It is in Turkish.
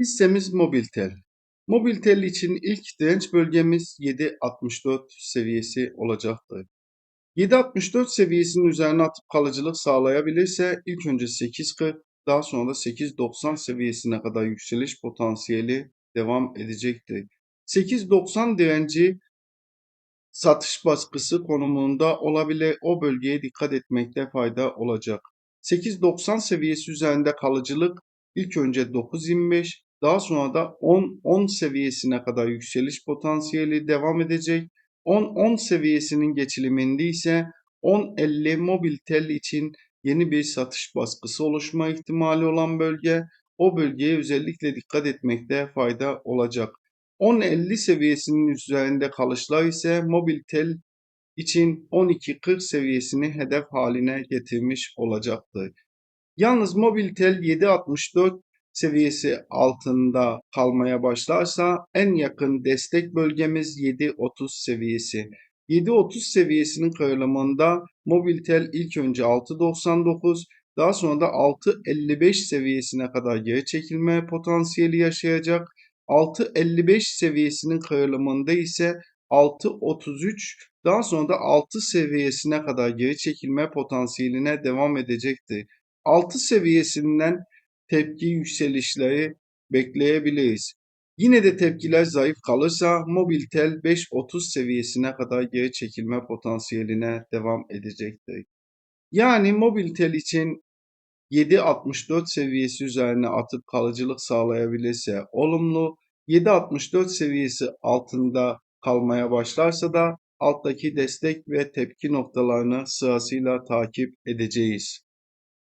Hissemiz Mobiltel. Mobiltel için ilk direnç bölgemiz 7.64 seviyesi olacaktır. 7.64 seviyesinin üzerine atıp kalıcılık sağlayabilirse ilk önce 8.40 daha sonra da 8.90 seviyesine kadar yükseliş potansiyeli devam edecektir. 8.90 direnci satış baskısı konumunda olabilir. O bölgeye dikkat etmekte fayda olacak. 8.90 seviyesi üzerinde kalıcılık ilk önce 9.25 daha sonra da 10, 10 seviyesine kadar yükseliş potansiyeli devam edecek. 10-10 seviyesinin geçiliminde ise 10.50 mobil tel için yeni bir satış baskısı oluşma ihtimali olan bölge. O bölgeye özellikle dikkat etmekte fayda olacak. 10.50 seviyesinin üzerinde kalışlar ise mobil tel için 12.40 seviyesini hedef haline getirmiş olacaktır. Yalnız mobil tel 7.64 seviyesi altında kalmaya başlarsa en yakın destek bölgemiz 7.30 seviyesi. 7.30 seviyesinin kırılımında Mobiltel ilk önce 6.99 daha sonra da 6.55 seviyesine kadar geri çekilme potansiyeli yaşayacak. 6.55 seviyesinin kırılımında ise 6.33 daha sonra da 6 seviyesine kadar geri çekilme potansiyeline devam edecektir. 6 seviyesinden tepki yükselişleri bekleyebiliriz. Yine de tepkiler zayıf kalırsa Mobiltel 5.30 seviyesine kadar geri çekilme potansiyeline devam edecektir. Yani Mobiltel için 7.64 seviyesi üzerine atıp kalıcılık sağlayabilirse olumlu, 7.64 seviyesi altında kalmaya başlarsa da alttaki destek ve tepki noktalarını sırasıyla takip edeceğiz.